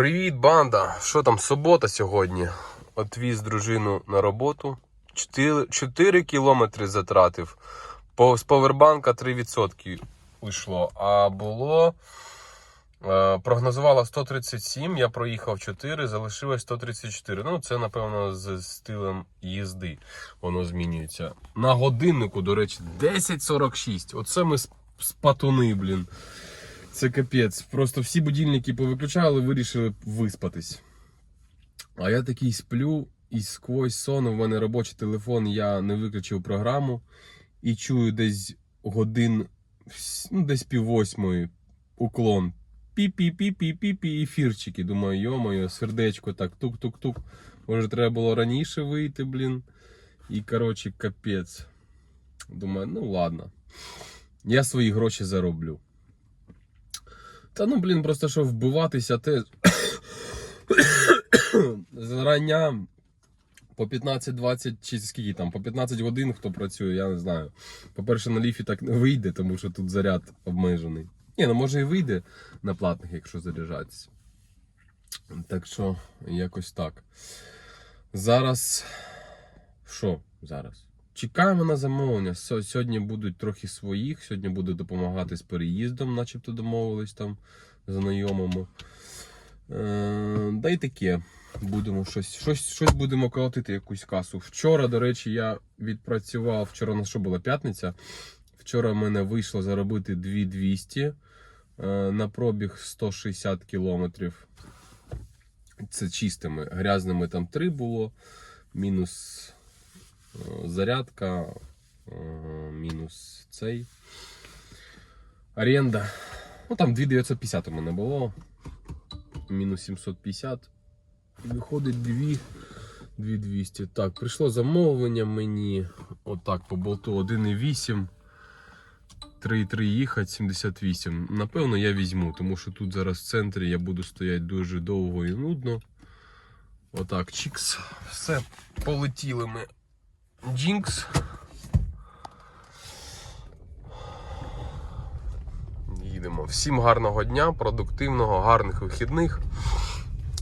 Привіт, банда! Що там, субота сьогодні? Отвіз дружину на роботу. 4, 4 кілометри затратив. По, з повербанка 3% уйшло. А було. Е, прогнозувала 137, я проїхав 4, залишилось 134. Ну, це, напевно, з стилем їзди воно змінюється. На годиннику, до речі, 10.46. Оце ми з, з патуни, блін. Це капець. Просто всі будильники повиключали, вирішили виспатись. А я такий сплю, і сквозь сон у мене робочий телефон, я не виключив програму і чую десь годин, ну, десь пів восьмої уклон. Пі-пі-пі-пі-пі-пі, ефірчики. Думаю, йомою, сердечко так, тук-тук-тук. Може, треба було раніше вийти, блін. І, коротше, капець. Думаю, ну ладно. Я свої гроші зароблю. Та ну, блін, просто що вбиватися теж. Зрання по 15-20 чи скільки там, по 15 годин хто працює, я не знаю. По-перше, на ліфі так не вийде, тому що тут заряд обмежений. Ні, ну може і вийде на платних, якщо заряджатися. Так що, якось так. Зараз. Що зараз? Чекаємо на замовлення. Сьогодні будуть трохи своїх. Сьогодні буду допомагати з переїздом, начебто домовились там знайомому. Е, да й таке. Будемо щось, щось, щось будемо колотити, якусь касу. Вчора, до речі, я відпрацював. Вчора на що була п'ятниця. Вчора в мене вийшло заробити 2200 е, на пробіг 160 кілометрів. Це чистими. Грязними там 3 було. Мінус зарядка, е, мінус цей. Оренда. Ну там 2950 у мене було. Мінус 750. І виходить 2. 2200. Так, прийшло замовлення мені. Отак по болту 1,8. 3,3 їхати 78. Напевно, я візьму, тому що тут зараз в центрі я буду стояти дуже довго і нудно. Отак, чікс. Все, полетіли ми. Джінкс. Їдемо. Всім гарного дня, продуктивного, гарних вихідних.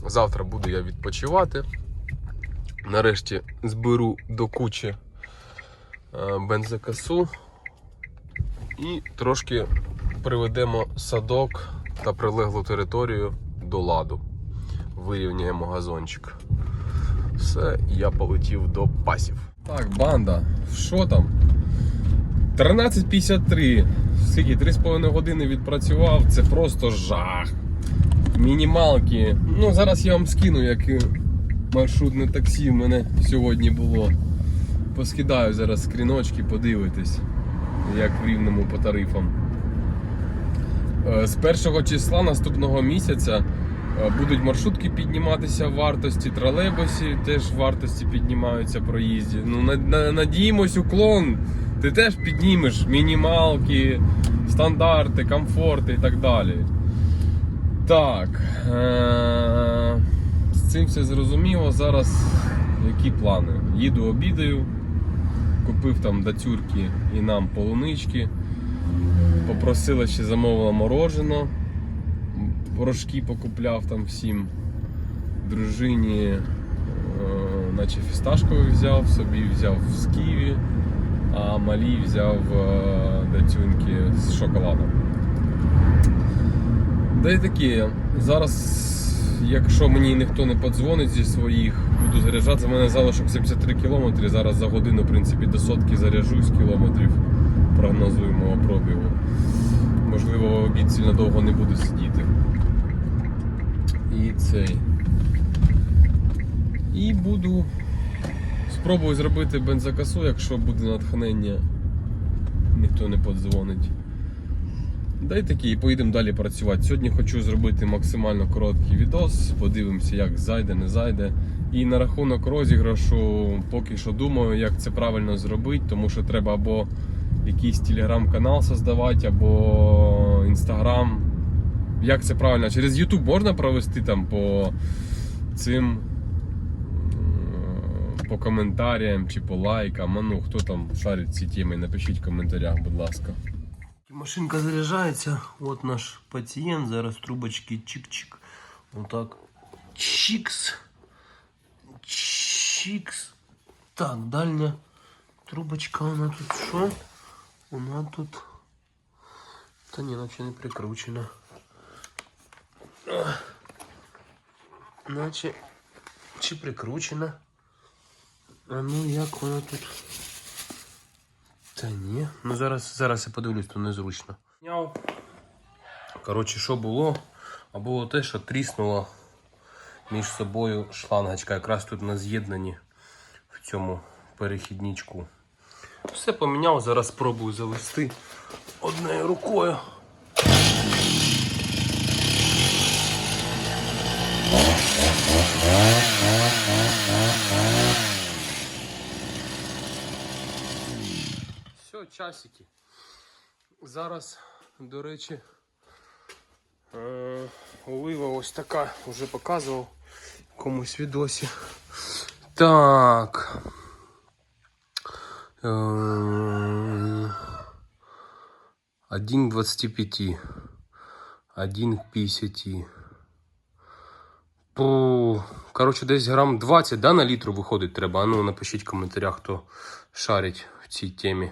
Завтра буду я відпочивати. Нарешті зберу до кучі е, бензокасу і трошки приведемо садок та прилеглу територію до ладу. Вирівняємо газончик. Все, я полетів до пасів. Так, банда, що там? 13.53. Скільки 3,5 години відпрацював, це просто жах. Мінімалки. Ну, зараз я вам скину, як маршрутне таксі в мене сьогодні було. Поскидаю зараз скріночки, подивитесь, як в рівному по тарифам. Е, З першого числа наступного місяця будуть маршрутки підніматися в вартості, тролейбусі теж в вартості піднімаються проїзді. Ну, на- на- надіємось, уклон. Ти теж піднімеш мінімалки, стандарти, комфорти і так далі. Так. Е- з цим все зрозуміло. Зараз які плани? Їду обідаю, купив там дацюрки і нам полунички. Попросила ще замовила морожено. Порошки покупляв там всім. Дружині, е, наче фісташковий взяв, собі взяв з Києві, а малі взяв е, дацюнки з шоколадом. Да й таке. Зараз, якщо мені ніхто не подзвонить зі своїх, буду заряджатися. У мене залишок 73 кілометри. Зараз за годину, в принципі, до сотки заряджусь кілометрів прогнозуємого пробігу. Можливо, в обід сильно довго не буду сидіти. І цей. І буду. Спробую зробити бензокасу, якщо буде натхнення, ніхто не подзвонить. Дай такий, поїдемо далі працювати. Сьогодні хочу зробити максимально короткий відос, подивимося, як зайде, не зайде. І на рахунок розіграшу поки що думаю, як це правильно зробити, тому що треба або якийсь телеграм-канал создавати, або інстаграм. Як це правильно? Через YouTube можна провести там по цим по коментарям чи по лайкам. А ну хто там шарить ці теми, напишіть в коментарях, будь ласка. Машинка заряджається. От наш пацієнт. Зараз трубочки чик-чик. Отак. Чікс. Чікс. Так, дальня трубочка, вона тут що? Вона тут. Та ні, наче не прикручена. Наче чи прикручена. А ну як вона тут? Та ні. Ну зараз, зараз я подивлюсь, то незручно. Коротше, що було? А було те, що тріснула між собою шлангочка, якраз тут на з'єднанні в цьому перехідничку. Все поміняв, зараз спробую завести однією рукою. Все, часики. Зараз, до речі, е, олива ось така, вже показував комусь відосі. Так. Е, 1 к 25. 1 к 50. По, коротше, десь грам 20 да, на літру виходить треба. Ну напишіть в коментарях, хто шарить в цій темі.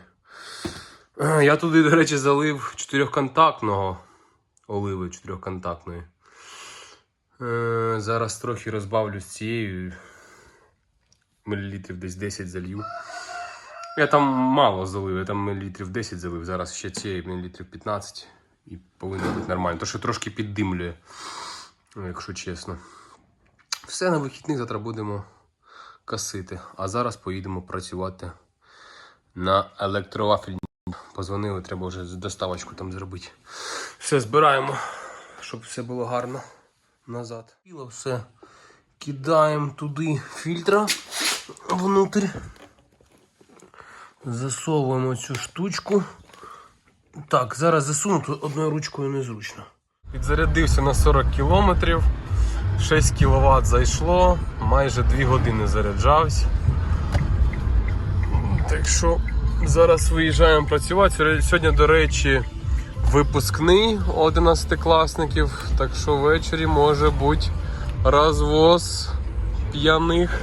Е, Я туди, до речі, залив чотирьохконтактного оливи чотирьохконтактної. Е, Зараз трохи розбавлю з цією. Мілілітрів десь 10 залью. Я там мало залив, я там мілілітрів 10 залив, зараз ще цієї мілілітрів 15 і повинно бути нормально. То що трошки піддимлює, якщо чесно. Все на вихідних завтра будемо косити. А зараз поїдемо працювати на електровафельні. Позвонили, треба вже доставочку там зробити. Все збираємо, щоб все було гарно назад. Піло все. Кидаємо туди фільтра внутрь. Засовуємо цю штучку. Так, зараз засуну, тут одною ручкою незручно. Підзарядився на 40 кілометрів. 6 кВт зайшло, майже 2 години заряджався. Так що зараз виїжджаємо працювати. Сьогодні- до речі, випускний 11 класників, так що ввечері може бути розвоз п'яних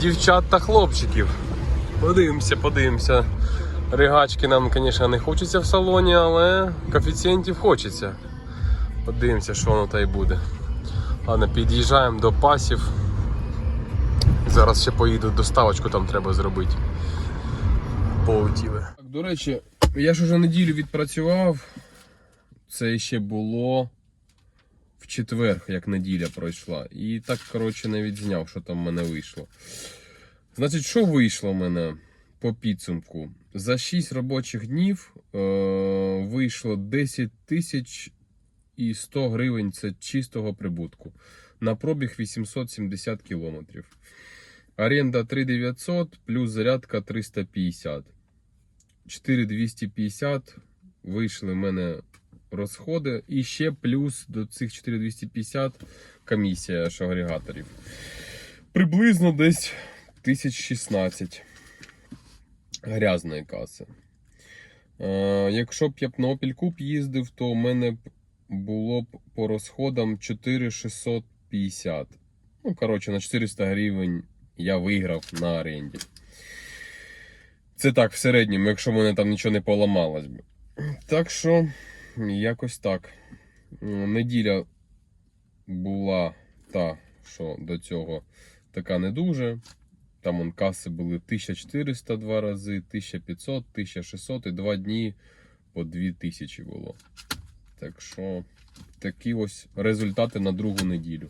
дівчат та хлопчиків. Подивимося, подивимося. Ригачки нам, звісно, не хочеться в салоні, але коефіцієнтів хочеться. Подивимося, що воно та й буде. Ладно, під'їжджаємо до пасів. Зараз ще поїду доставочку там треба зробити. Полетіли. Так, до речі, я ж уже неділю відпрацював. Це ще було в четвер, як неділя пройшла. І так, коротше, не відзняв, що там в мене вийшло. Значить, що вийшло в мене по підсумку? За 6 робочих днів е- вийшло 10 тисяч і 100 гривень це чистого прибутку. На пробіг 870 кілометрів. Оренда 3900 плюс зарядка 350. 4250 вийшли в мене розходи. І ще плюс до цих 4250 комісія агрегаторів. Приблизно десь 1016 грязної каси. Е, якщо б я б на Coupe їздив, то в мене було б по розходам 4650. Ну, коротше, на 400 гривень я виграв на оренді. Це так, в середньому, якщо в мене там нічого не поламалось би. Так що, якось так. Неділя була та, що до цього така не дуже. Там он каси були 1400 два рази, 1500, 1600 і два дні по 2000 було. Так що такі ось результати на другу неділю.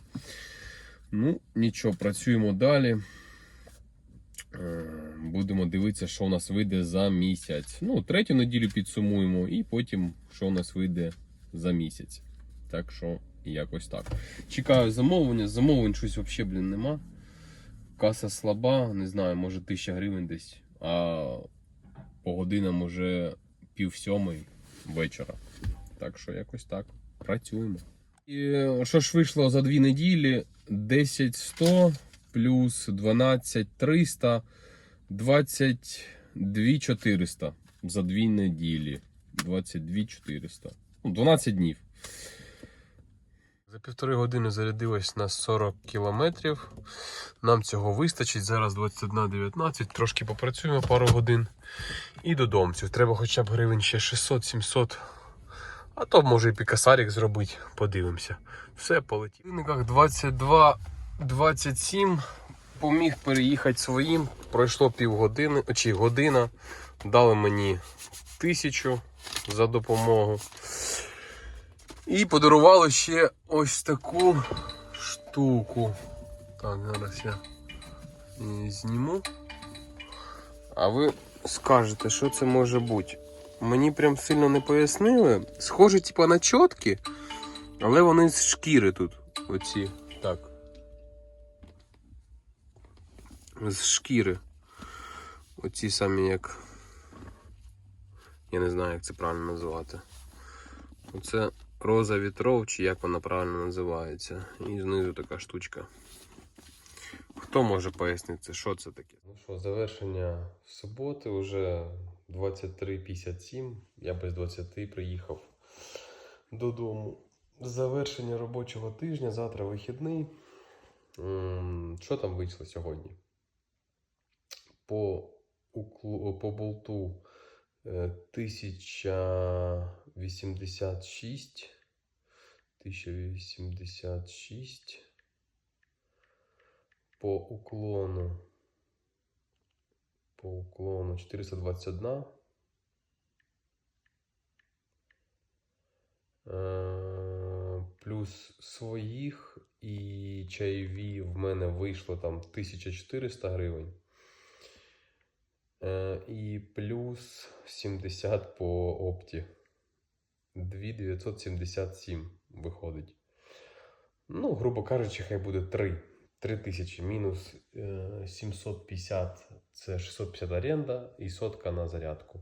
Ну, нічого, працюємо далі. Е, Будемо дивитися, що у нас вийде за місяць. Ну, третю неділю підсумуємо, і потім, що у нас вийде за місяць. Так що, якось так. Чекаю замовлення. Замовлень щось взагалі, блін, нема. Каса слаба, не знаю, може 1000 гривень десь, а по годинам уже пів сьомої вечора. Так що якось так. Працюємо. І що ж вийшло за дві неділі? 10 100 плюс 12 300, 22 400 за дві неділі. 22 400. Ну, 12 днів. За півтори години зарядилось на 40 кілометрів. Нам цього вистачить. Зараз 21.19. Трошки попрацюємо пару годин. І додому. Треба хоча б гривень ще 600-700. А то може і пікасарік зробити. Подивимося. Все полетів. В виниках 22-27. Поміг переїхати своїм. Пройшло півгодини чи година. Дали мені тисячу за допомогу. І подарували ще ось таку штуку. Так, зараз я зніму. А ви скажете, що це може бути? Мені прям сильно не пояснили. Схоже, типа на чотки, але вони з шкіри тут. Оці. Так. З шкіри. Оці самі як. Я не знаю, як це правильно називати. Оце роза вітров, чи як вона правильно називається. І знизу така штучка. Хто може пояснити, що це таке? Ну що, завершення суботи вже 23.57. Я без 20 приїхав додому. Завершення робочого тижня, завтра вихідний. Що там вийшло сьогодні? По, по болту е, 1086. 1086. По уклону. По уклону 421. Е, Плюс своїх і чайові в мене вийшло там 1400 гривень. Е, І плюс 70 по опті. 2977 виходить. Ну, грубо кажучи, хай буде 3. 3 тисячі мінус е, 750 це 650 оренда і сотка на зарядку.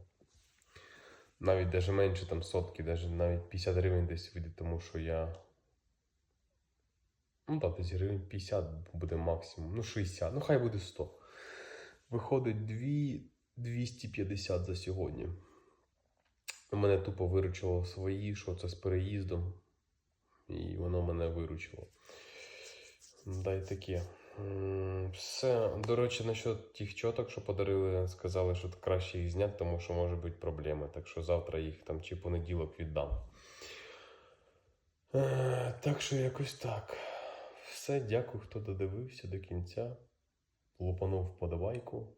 Навіть даже менше там сотки, даже навіть 50 гривень десь вийде, тому що я. Ну так, десь гривень 50 буде максимум. Ну, 60, ну хай буде 100. Виходить 2 250 за сьогодні. Мене тупо виручило свої, що це з переїздом. І воно мене виручило. Дай таке. М, Все. До речі, насчет тих чоток, що подарили, сказали, що краще їх зняти, тому що може бути проблеми. Так що завтра їх там чи понеділок віддам. Е, Так що якось так. Все, дякую, хто додивився до кінця. Лупанув вподобайку.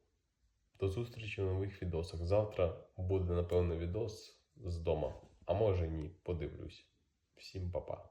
До зустрічі в нових відосах. Завтра буде, напевно, відос з дома. А може ні, подивлюсь. Всім па-па.